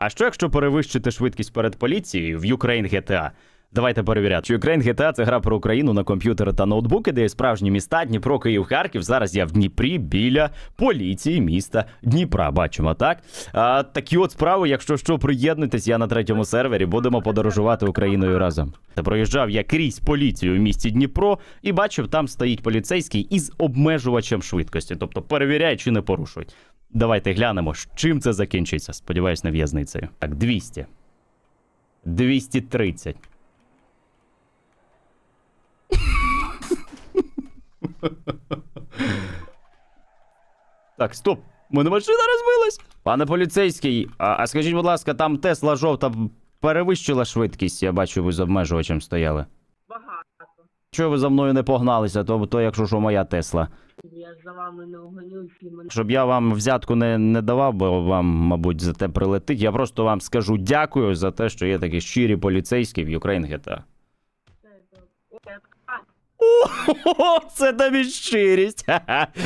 А що якщо перевищити швидкість перед поліцією в Ukraine GTA? Давайте перевіряти. Ukraine GTA – це гра про Україну на комп'ютери та ноутбуки, де є справжні міста Дніпро, Київ, Харків. Зараз я в Дніпрі біля поліції міста Дніпра. Бачимо, так? А, такі от справи, якщо що, приєднуйтесь, я на третьому сервері. Будемо подорожувати Україною разом. Та проїжджав я крізь поліцію в місті Дніпро і бачив, там стоїть поліцейський із обмежувачем швидкості, тобто перевіряє, чи не порушують. Давайте глянемо, чим це закінчиться. Сподіваюсь, не в'язницею. Так, 200. 230. Так, стоп. У мене машина розбилась. Пане поліцейський, а, а скажіть, будь ласка, там Тесла жовта перевищила швидкість, я бачу, ви з обмежувачем стояли. Багато. Чого ви за мною не погналися, то, то якщо що моя Тесла. Я за вами не угонюсь і мене. Щоб я вам взятку не, не давав, бо вам, мабуть, за те прилетить. Я просто вам скажу дякую за те, що є такі щирі поліцейські в Ukraine GTA. А О, це тобі щирість. Ха-ха.